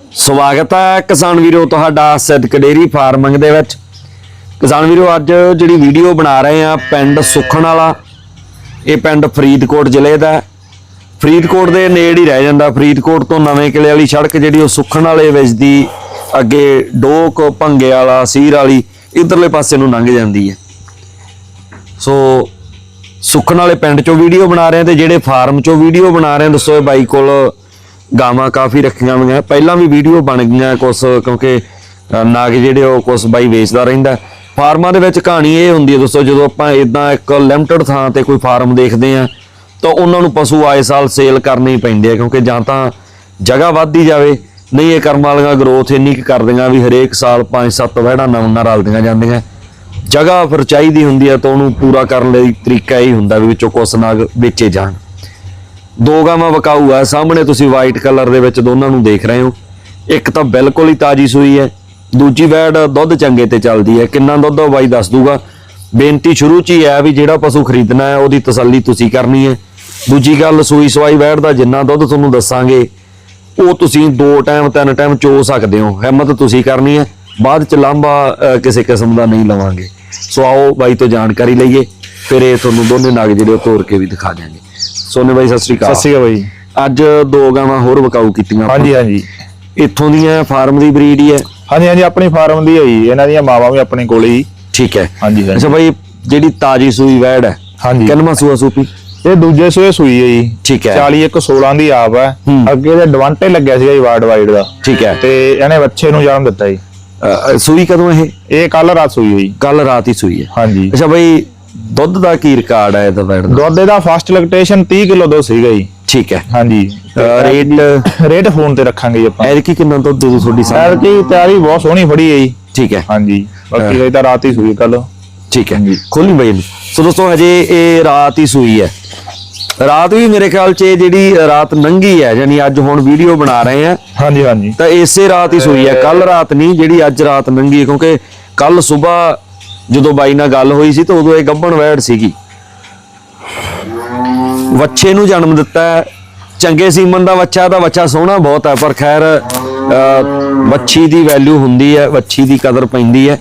ਸਵਾਗਤ ਹੈ ਕਿਸਾਨ ਵੀਰੋ ਤੁਹਾਡਾ ਸਿੱਧਕ ਡੇਰੀ ਫਾਰਮਿੰਗ ਦੇ ਵਿੱਚ। ਕਿਸਾਨ ਵੀਰੋ, ਅੱਜ ਜਿਹੜੀ ਵੀਡੀਓ ਬਣਾ ਰਹੇ ਆ ਪਿੰਡ ਸੁਖਣ ਵਾਲਾ, ਇਹ ਪਿੰਡ ਫਰੀਦਕੋਟ ਜ਼ਿਲ੍ਹੇ ਦਾ ਫਰੀਦਕੋਟ ਦੇ ਨੇੜ ਹੀ ਰਹਿ ਜਾਂਦਾ, ਫਰੀਦਕੋਟ ਤੋਂ ਨਵੇਂ ਕਿਲੇ ਵਾਲੀ ਸੜਕ ਜਿਹੜੀ ਉਹ ਸੁਖਣ ਵਾਲੇ ਵਿੱਚ ਦੀ ਅੱਗੇ ਡੋਕ ਭੰਗੇ ਵਾਲਾ, ਸੀਰ ਵਾਲੀ ਇਧਰਲੇ ਪਾਸੇ ਨੂੰ ਲੰਘ ਜਾਂਦੀ ਹੈ। ਸੋ ਸੁਖਣ ਵਾਲੇ ਪਿੰਡ ਚੋਂ ਵੀਡੀਓ ਬਣਾ ਰਹੇ ਆ ਤੇ ਜਿਹੜੇ ਫਾਰਮ ਚੋਂ ਵੀਡੀਓ ਬਣਾ ਰਹੇ ਆ ਦੱਸੋ ਇਹ ਬਾਈ ਕੋਲ ਗਾਵਾਂ ਕਾਫੀ ਰੱਖੀਆਂ ਹੋਈਆਂ। ਪਹਿਲਾਂ ਵੀ ਵੀਡੀਓ ਬਣ ਗਈਆਂ ਕੁਛ, ਕਿਉਂਕਿ ਨਾਗ ਜਿਹੜੇ ਉਹ ਕੁਛ ਬਾਈ ਵੇਚਦਾ ਰਹਿੰਦਾ। ਫਾਰਮਾਂ ਦੇ ਵਿੱਚ ਕਹਾਣੀ ਇਹ ਹੁੰਦੀ ਹੈ ਦੋਸਤੋ ਜਦੋਂ ਆਪਾਂ ਇਦਾਂ ਇੱਕ ਲਿਮਟਿਡ ਥਾਂ ਤੇ ਕੋਈ ਫਾਰਮ ਦੇਖਦੇ ਆ ਤਾਂ ਉਹਨਾਂ ਨੂੰ ਪਸ਼ੂ ਆਏ ਸਾਲ ਸੇਲ ਕਰਨੇ ਹੀ ਪੈਂਦੇ ਆ, ਕਿਉਂਕਿ ਜਾਂ ਤਾਂ ਜਗ੍ਹਾ ਵੱਧਦੀ ਜਾਵੇ, ਨਹੀਂ ਇਹ ਕਰਮ ਵਾਲੀਆਂ ਗਰੋਥ ਇੰਨੀ ਕੁ ਕਰਦੀਆਂ ਵੀ ਹਰੇਕ ਸਾਲ 5-7 ਵਹਿੜਾਂ ਨਵੀਆਂ ਰਲਦੀਆਂ ਜਾਂਦੀਆਂ। ਜਗ੍ਹਾ ਫਿਰ ਚਾਹੀਦੀ ਹੁੰਦੀ ਹੈ, ਤਾਂ ਉਹਨੂੰ ਪੂਰਾ ਕਰਨ ਲਈ ਤਰੀਕਾ ਇਹ ਹੁੰਦਾ ਵੀ ਵਿੱਚੋਂ ਕੁਛ ਨਾਗ ਵੇਚੇ ਜਾਣ। ਦੋ ਗਾਵਾਂ ਵਕਾਊ ਆ। ਸਾਹਮਣੇ ਤੁਸੀਂ ਵਾਈਟ ਕਲਰ ਦੇ ਵਿੱਚ ਦੋਨਾਂ ਨੂੰ ਦੇਖ ਰਹੇ ਹੋ। ਇੱਕ ਤਾਂ ਬਿਲਕੁਲ ਹੀ ਤਾਜੀ ਸੂਈ ਹੈ। ਦੂਜੀ ਵੈੜ ਦੁੱਧ ਚੰਗੇ ਤੇ ਚੱਲਦੀ ਹੈ। ਕਿੰਨਾ ਦੁੱਧ ਉਹ ਬਾਈ ਦੱਸ ਦੂਗਾ। ਬੇਨਤੀ ਸ਼ੁਰੂ ਚ ਹੀ ਹੈ ਵੀ ਜਿਹੜਾ ਪਸ਼ੂ ਖਰੀਦਣਾ ਹੈ, ਉਹਦੀ ਤਸੱਲੀ ਤੁਸੀਂ ਕਰਨੀ ਹੈ। ਦੂਜੀ ਗੱਲ, ਸੂਈ ਸਵਾਈ ਵੈੜ ਦਾ ਜਿੰਨਾ ਦੁੱਧ ਤੁਹਾਨੂੰ ਦੱਸਾਂਗੇ, ਉਹ ਤੁਸੀਂ ਦੋ ਟਾਈਮ, ਤਿੰਨ ਟਾਈਮ ਚੋ ਸਕਦੇ ਹੋ। ਹਿੰਮਤ ਤੁਸੀਂ ਕਰਨੀ ਹੈ। ਬਾਅਦ ਚ ਲਾਂਭਾ ਕਿਸੇ ਕਿਸਮ ਦਾ ਨਹੀਂ ਲਵਾਂਗੇ। ਸੋ ਆਓ ਬਾਈ ਤੋਂ ਜਾਣਕਾਰੀ ਲਈਏ। ਫਿਰ ਇਹ ਤੁਹਾਨੂੰ ਦੋਨੇ ਨਾਗ ਜਿਹੜੇ ਉਹ ਤੋੜ ਕੇ ਵੀ ਦਿਖਾ ਦਿਆਂਗੇ। ਸੋਨੇ ਬਾਈ ਸਤਿ ਸ੍ਰੀ ਅਕਾਲ। ਸਤਿ ਸ਼੍ਰੀ ਅਕਾਲ ਬਾਈ। ਅੱਜ ਦੋ ਗਾਵਾਂ ਹੋਰ ਵਕਾਊ ਕੀਤੀਆਂ। ਹਾਂਜੀ ਹਾਂਜੀ। ਇੱਥੋਂ ਦੀਆਂ ਫਾਰਮ ਦੀ ਬਰੀਡ ਹੀ ਹੈ। ਹਾਂਜੀ ਹਾਂਜੀ ਆਪਣੀ ਫਾਰਮ ਦੀ ਹੈ ਜੀ। ਇਹਨਾਂ ਦੀਆਂ ਮਾਵਾਂ ਵੀ ਆਪਣੇ ਕੋਲੇ ਹੀ। ਠੀਕ ਹੈ। ਹਾਂਜੀ ਹਾਂਜੀ। ਅੱਛਾ ਬਾਈ ਜਿਹੜੀ ਤਾਜੀ ਸੂਈ ਵੈੜ ਹੈ ਹਾਂਜੀ। ਕਿੰਨਵਾਂ ਸੂਆ ਸੂਪੀ? ਇਹ ਦੂਜੇ ਸੂਏ ਸੂਈ ਹੈ ਜੀ। ਠੀਕ ਹੈ। 40 ਇੱਕ 16 ਦੀ ਆਪ ਹੈ। ਅੱਗੇ ਦੇ ਡਵਾਂਟੇ ਲੱਗਿਆ ਸੀਗਾ ਜੀ ਵਾਰਡ ਵਾਈਡ ਦਾ। ਠੀਕ ਹੈ। ਤੇ ਇਹਨੇ ਬੱਚੇ ਨੂੰ ਜਨਮ ਦਿੱਤਾ ਜੀ। ਸੂਈ ਕਦੋਂ ਇਹ? ਇਹ ਕੱਲ ਰਾਤ ਸੂਈ ਹੋਈ। ਕੱਲ ਰਾਤ ਹੀ ਸੂਈ ਹੈ। ਹਾਂਜੀ। ਅੱਛਾ ਬਾਈ ਦੁੱਧ ਦਾ ਕੀ ਰਿਕਾਰਡ ਹੈ ਇਹਦਾ ਵੈੜ ਦਾ? ਦੁੱਧ ਦਾ ਫਸਟ ਲੈਕਟੇਸ਼ਨ 30 ਕਿਲੋ ਦੁੱਧ ਸੀਗਾ ਜੀ। ਠੀਕ ਹੈ। ਹਾਂਜੀ। ਰੇਟ ਰੇਟ ਫੋਨ ਤੇ ਰੱਖਾਂਗੇ ਜੀ ਆਪਾਂ। ਐਰ ਕੀ ਕਿੰਨਾ ਦੁੱਧ ਦੇ ਦੋ ਤੁਹਾਡੀ ਐਰ ਸਾਹਮਣੇ ਕੀ ਤਿਆਰੀ ਬਹੁਤ ਸੋਹਣੀ ਫੜੀ ਹੈ ਜੀ। ਠੀਕ ਹੈ। ਹਾਂਜੀ। ਬਾਕੀ ਇਹ ਤਾਂ ਰਾਤ ਹੀ ਸੂਈ ਕੱਲ ਠੀਕ ਹੈ। ਖੋਲੀ ਬਾਈ। ਸੋ ਦੋਸਤੋ ਹਜੇ ਇਹ ਰਾਤ ਹੀ ਸੂਈ ਹੈ। ਰਾਤ ਵੀ ਮੇਰੇ ਖਿਆਲ 'ਚ ਇਹ ਜਿਹੜੀ ਰਾਤ ਨੰਗੀ ਹੈ ਯਾਨੀ ਅੱਜ ਹੁਣ ਵੀਡੀਓ ਬਣਾ ਰਹੇ ਆ ਹਾਂਜੀ ਹਾਂਜੀ। ਤਾਂ ਇਸੇ ਰਾਤ ਹੀ ਸੋਈ ਹੈ। ਕੱਲ ਰਾਤ ਨਹੀਂ ਜਿਹੜੀ ਅੱਜ ਰਾਤ ਨੰਗੀ ਹੈ ਕਿਉਂਕਿ ਕੱਲ ਸਵੇਰ ਜਦੋਂ ਬਾਈ ਨਾਲ ਗੱਲ ਹੋਈ ਸੀ ਤਾਂ ਉਦੋਂ ਇਹ ਗੱਭਣ ਵੈੜ ਸੀਗੀ। ਵੱਛੇ ਨੂੰ ਜਨਮ ਦਿੱਤਾ ਚੰਗੇ ਸੀਮਨ ਦਾ ਵੱਛਾ ਤਾਂ ਵੱਛਾ ਸੋਹਣਾ ਬਹੁਤ ਹੈ, ਪਰ ਖੈਰ ਵੱਛੀ ਦੀ ਵੈਲਿਊ ਹੁੰਦੀ ਹੈ, ਵੱਛੀ ਦੀ ਕਦਰ ਪੈਂਦੀ ਹੈ।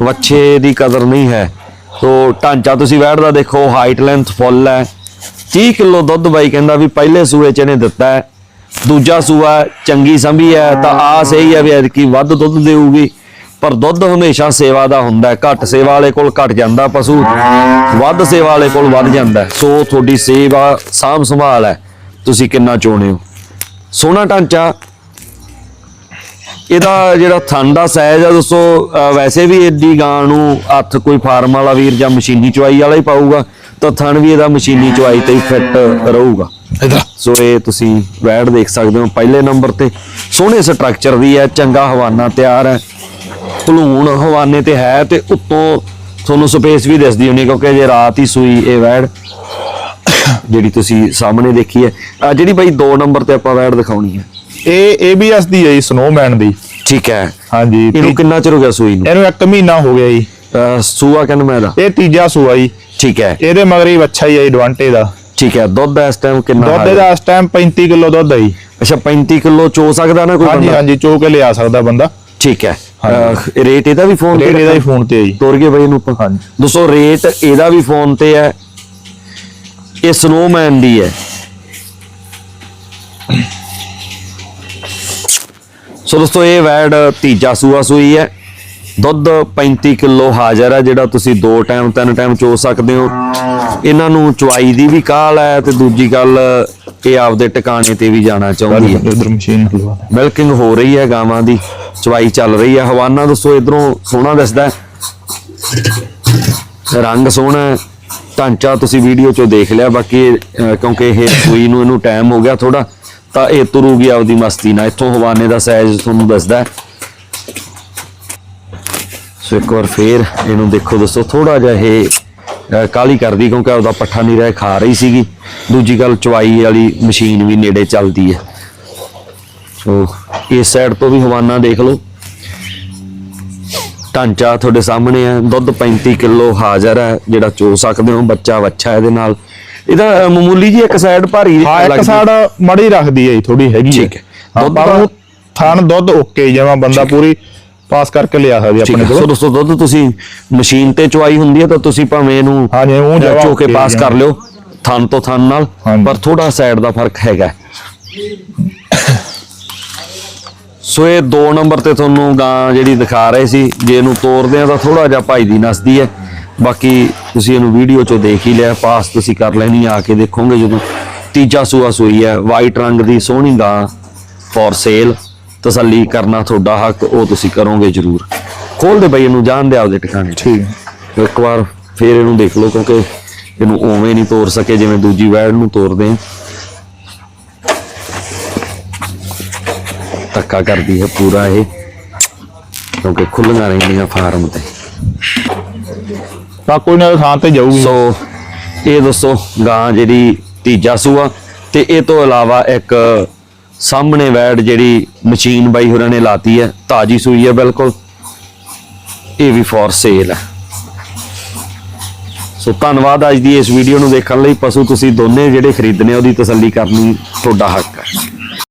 ਵੱਛੇ ਦੀ ਕਦਰ ਨਹੀਂ ਹੈ। ਸੋ ਢਾਂਚਾ ਤੁਸੀਂ ਵੈੜ ਦਾ ਦੇਖੋ ਹਾਈਟ ਲੈਂਥ ਫੁੱਲ ਹੈ। 30 ਕਿਲੋ ਦੁੱਧ ਬਾਈ ਕਹਿੰਦਾ ਵੀ ਪਹਿਲੇ ਸੂਏ ਚ ਇਹਨੇ ਦਿੱਤਾ ਹੈ। ਦੂਜਾ ਸੂਆ ਚੰਗੀ ਸੰਭੀ ਹੈ, ਤਾਂ ਆਸ ਇਹੀ ਹੈ ਵੀ ਐਤਕੀ ਵੱਧ ਦੁੱਧ ਦੇਊਗੀ। ਪਰ ਦੁੱਧ ਹਮੇਸ਼ਾ ਸੇਵਾ ਦਾ ਹੁੰਦਾ ਘੱਟ ਸੇਵਾ ਵਾਲੇ ਕੋਲ ਘਟ ਜਾਂਦਾ ਪਸ਼ੂ ਵੱਧ ਸੇਵਾ ਵਾਲੇ ਕੋਲ ਵੱਧ ਜਾਂਦਾ। ਸੋ ਤੁਹਾਡੀ ਸੇਵਾ ਸਾਂਭ ਸੰਭਾਲ ਹੈ। ਤੁਸੀਂ ਕਿੰਨਾ ਚਾਹੁੰਦੇ ਹੋ? ਸੋਹਣਾ ਢਾਂਚਾ ਇਹਦਾ ਜਿਹੜਾ ਥਣ ਦਾ ਸਾਈਜ਼ ਆ ਦੋਸਤੋ ਵੈਸੇ ਵੀ ਏਡੀ ਗਾਂ ਨੂੰ ਹੱਥ ਕੋਈ ਫਾਰਮ ਵਾਲਾ ਵੀਰ ਜਾਂ ਮਸ਼ੀਨੀ ਚੁਆਈ ਵਾਲਾ ਹੀ ਪਾਊਗਾ ਤਾਂ ਥਣ ਵੀ ਇਹਦਾ ਮਸ਼ੀਨੀ ਚੁਆਈ ਤੇ ਹੀ ਫਿੱਟ ਰਹੂਗਾ। ਸੋ ਇਹ ਤੁਸੀਂ ਵੈੜ ਦੇਖ ਸਕਦੇ ਹੋ ਪਹਿਲੇ ਨੰਬਰ ਤੇ ਸੋਹਣੇ ਸਟਰਕਚਰ ਦੀ ਹੈ ਚੰਗਾ ਹਵਾਨਾ ਤਿਆਰ ਹੈ। ਭਲੂਣ ਹਵਾਨੇ ਤੇ ਹੈ ਤੇ ਉੱਤੋਂ ਤੁਹਾਨੂੰ ਸਪੇਸ ਵੀ ਦਿਸਦੀ ਹੋਣੀ ਕਿਉਂਕਿ ਜੇ ਰਾਤ ਹੀ ਸੂਈ ਇਹ ਵੈੜ। ਜਿਹੜੀ ਤੁਸੀਂ ਸਾਹਮਣੇ ਦੇਖੀ ਹੈ। ਜਿਹੜੀ ਬਾਈ 2 ਨੰਬਰ ਤੇ ਆਪਾਂ ਵੈੜ ਦਿਖਾਉਣੀ ਹੈ। ਇਹ ABS ਦੀ ਹੈ ਜੀ ਸਨੋਮੈਨ ਦੀ। ਠੀਕ ਹੈ। ਹਾਂਜੀ ਇਹਨੂੰ ਕਿੰਨਾ ਚਿਰ ਹੋ ਗਿਆ ਸੂਈ ਨੂੰ? ਇਹਨੂੰ ਇੱਕ ਮਹੀਨਾ ਹੋ ਗਿਆ ਜੀ। ਸੂਆ ਕਿੰਨ ਮੈਂ ਦਾ? ਇਹ ਤੀਜਾ ਸੂਆ ਜੀ। ਠੀਕ ਹੈ। ਇਹਦੇ ਮਗਰ ਹੀ ਬੱਚਾ ਹੀ ਹੈ ਐਡਵਾਂਟੇ ਦਾ। ਠੀਕ ਹੈ ਦੁੱਧ ਇਸ ਟਾਈਮ ਕਿੰਨਾ ਦੁੱਧ? ਇਹਦਾ ਇਸ ਟਾਈਮ 35 ਕਿਲੋ ਦੁੱਧ ਹੈ ਜੀ। ਅੱਛਾ 35 ਕਿਲੋ ਚੋ ਸਕਦਾ ਨਾ ਕੋਈ ਹਾਂਜੀ ਹਾਂਜੀ ਚੋ ਕੇ ਲਿਆ ਸਕਦਾ ਬੰਦਾ। ਠੀਕ ਹੈ। ਅਹ ਰੇਟ ਇਹਦਾ ਵੀ ਫੋਨ ਰੇਟ ਇਹਦਾ ਹੀ ਫੋਨ ਤੇ ਹੈ ਜੀ। ਤੋਰ ਕੇ ਬਈ ਇਹਨੂੰ ਆਪਾਂ। ਹਾਂਜੀ। ਦੋਸਤੋ ਰੇਟ ਇਹਦਾ ਵੀ ਫੋਨ ਤੇ ਹੈ। ਇਹ ਸਨੋਮੈਨ ਦੀ ਹੈ। ਸੋ ਦੋਸਤੋ ਇਹ ਵੈਡ ਤੀਜਾ ਸੂਆ ਸੂਈ ਹੈ। ਦੁੱਧ 35 ਕਿਲੋ ਹਾਜ਼ਰ ਹੈ ਜਿਹੜਾ ਤੁਸੀਂ ਦੋ ਟਾਈਮ ਤਿੰਨ ਟਾਈਮ ਚੋ ਸਕਦੇ ਹੋ। ਇਹਨਾਂ ਨੂੰ ਚੁਆਈ ਦੀ ਵੀ ਕਾਲ ਹੈ ਤੇ ਦੂਜੀ ਗੱਲ ਇਹ ਆਪਦੇ ਟਿਕਾਣੇ ਤੇ ਵੀ ਜਾਣਾ ਚਾਹੁੰਦੀ ਹੈ। ਉਧਰ ਮਸ਼ੀਨ ਹਲਵਾ ਮਿਲਕਿੰਗ ਹੋ ਰਹੀ ਹੈ ਗਾਵਾਂ ਦੀ। ਚਵਾਈ ਚੱਲ ਰਹੀ ਹੈ ਹਵਾਨਾ ਦੋਸਤੋ ਇਧਰੋਂ ਸੋਹਣਾ ਦਿਸਦਾ ਰੰਗ ਸੋਹਣਾ ਢਾਂਚਾ ਤੁਸੀਂ ਵੀਡੀਓ ਚੋਂ ਦੇਖ ਲਿਆ ਬਾਕੀ ਅਹ, ਕਿਉਂਕਿ ਇਹ ਸੂਈ ਨੂੰ ਇਹਨੂੰ ਟਾਈਮ ਹੋ ਗਿਆ ਥੋੜਾ ਤਾਂ ਇਹ ਤੁਰੂਗੀ ਆਪਦੀ ਮਸਤੀ ਨਾਲ। ਇੱਥੋਂ ਹਵਾਨੇ ਦਾ ਸਾਈਜ਼ ਤੁਹਾਨੂੰ ਦੱਸਦਾ ਸੋ ਇੱਕ ਵਾਰ ਫੇਰ ਇਹਨੂੰ ਦੇਖੋ ਦੋਸਤੋ ਥੋੜਾ ਜਿਹਾ ਇਹ ਅਹ, ਕਾਹਲੀ ਕਰਦੀ ਕਿਉਂਕਿ ਉਹਦਾ ਪੱਠਾ ਨਹੀਂ ਰਹਿ ਖਾ ਰਹੀ ਸੀਗੀ। ਦੂਜੀ ਗੱਲ ਚਵਾਈ ਵਾਲੀ ਮਸ਼ੀਨ ਵੀ ਨੇੜੇ ਚੱਲਦੀ ਹੈ। ਸੋ ਇਸ ਸਾਈਡ ਤੋਂ ਵੀ ਹਵਾਨਾ ਦੇਖ ਲਓ। ਢਾਂਚਾ ਤੁਹਾਡੇ ਸਾਹਮਣੇ ਹੈ ਦੁੱਧ 35 ਕਿਲੋ ਹਾਜ਼ਰ ਹੈ ਜਿਹੜਾ ਚੋ ਸਕਦੇ ਹੋ ਬੱਚਾ ਵੱਛਾ ਇਹਦੇ ਨਾਲ। ਇਹਦਾ ਮਾਮੂਲੀ ਜੀ ਇੱਕ ਸਾਈਡ ਭਾਰੀ ਹਾਂ ਇੱਕ ਲੱਗਦੀ- ਸਾਈਡ ਮੜੀ ਰੱਖਦੀ ਹੈ ਥੋੜੀ ਹੈਗੀ ਠੀਕ ਹੈ। ਦੁੱਧ ਥਣ ਦੁੱਧ ਓਕੇ ਜਿਵੇਂ ਬੰਦਾ ਪੂਰੀ ਪਾਸ ਕਰਕੇ ਲਿਆ ਠੀਕ ਆਪਣੇ ਹੈ। ਸੋ ਕੋਲ ਦੋਸਤੋ ਦੁੱਧ ਤੁਸੀਂ ਮਸ਼ੀਨ ਤੇ ਚੁਆਈ ਹੁੰਦੀ ਹੈ ਤਾਂ ਤੁਸੀਂ ਭਾਵੇਂ ਇਹਨੂੰ ਹਾਂਜੀ, ਜਵਾ ਚੋ ਕੇ ਪਾਸ ਕਰ ਲਿਓ ਥਣ ਤੋਂ ਥਣ ਨਾਲ। ਪਰ ਥੋੜਾ ਸਾਈਡ ਦਾ ਫ਼ਰਕ ਹੈਗਾ। ਸੋ ਇਹ 2 ਨੰਬਰ ਤੇ ਤੁਹਾਨੂੰ ਗਾਂ ਜਿਹੜੀ ਦਿਖਾ ਰਹੇ ਸੀ ਜੇ ਇਹਨੂੰ ਤੋੜਦੇ ਆ ਤਾਂ ਥੋੜਾ ਜਿਹਾ ਭਾਈ ਦੀ ਨਸਦੀ ਹੈ। ਬਾਕੀ ਤੁਸੀਂ ਇਹਨੂੰ ਵੀਡੀਓ ਚੋਂ ਦੇਖ ਹੀ ਲਿਆ ਪਾਸ ਤੁਸੀਂ ਕਰ ਲੈਣੀ ਆ ਕੇ ਦੇਖੋਗੇ ਜਦੋਂ ਤੀਜਾ ਸੂਆ ਸੂਈ ਹੈ ਵਾਈਟ ਰੰਗ ਦੀ ਸੋਹਣੀ ਗਾਂ ਫॉर ਸੇਲ ਤਸੱਲੀ ਕਰਨਾ ਤੁਹਾਡਾ ਹੱਕ ਉਹ ਤੁਸੀਂ ਕਰੋਗੇ ਜ਼ਰੂਰ। ਖੋਲ ਦੇ ਬਈ ਇਹਨੂੰ ਜਾਣ ਦੇ ਆਪਦੇ ਟਿਕਾਣੇ ਠੀਕ। ਇੱਕ ਵਾਰ ਫੇਰ ਇਹਨੂੰ ਦੇਖ ਲਓ ਕਿਉਂਕਿ ਇਹਨੂੰ ਉਵੇਂ ਨਹੀਂ ਤੋੜ ਸਕੇ ਜਿਵੇਂ ਦੂਜੀ ਵੈੜ ਨੂੰ ਤੋੜਦੇ ਆ ਧੱਕਾ ਕਰਦੀ ਹੈ ਪੂਰਾ ਇਹ ਕਿਉਂਕਿ ਖੁੱਲੀਆਂ ਰਹਿੰਦੀਆਂ ਫਾਰਮ ਤੇ। ਤਾਂ ਕੋਈ ਨਾ ਥਾਂ ਤੇ ਜਾਊਗੀ। ਸੋ ਇਹ ਦੱਸੋ ਗਾਂ ਜਿਹੜੀ ਤੀਜਾ ਸੂਆ ਤੇ ਇਹ ਤੋਂ ਇਲਾਵਾ ਇੱਕ ਸਾਹਮਣੇ ਵੈੜ ਜਿਹੜੀ ਮਸ਼ੀਨ ਬਾਈ ਹੋਰਾਂ ਨੇ ਲਾਤੀ ਹੈ ਤਾਜੀ ਸੂਈ ਹੈ ਬਿਲਕੁਲ। ਇਹ ਵੀ ਫॉर ਸੇਲ ਹੈ। ਸੋ ਧੰਨਵਾਦ ਅੱਜ ਦੀ ਇਸ ਵੀਡੀਓ ਨੂੰ ਦੇਖਣ ਲਈ। ਪਸ਼ੂ ਤੁਸੀਂ ਦੋਨੇ ਜਿਹੜੇ ਖਰੀਦਣੇ ਉਹਦੀ ਤਸੱਲੀ ਕਰਨੀ ਤੁਹਾਡਾ ਹੱਕ ਹੈ।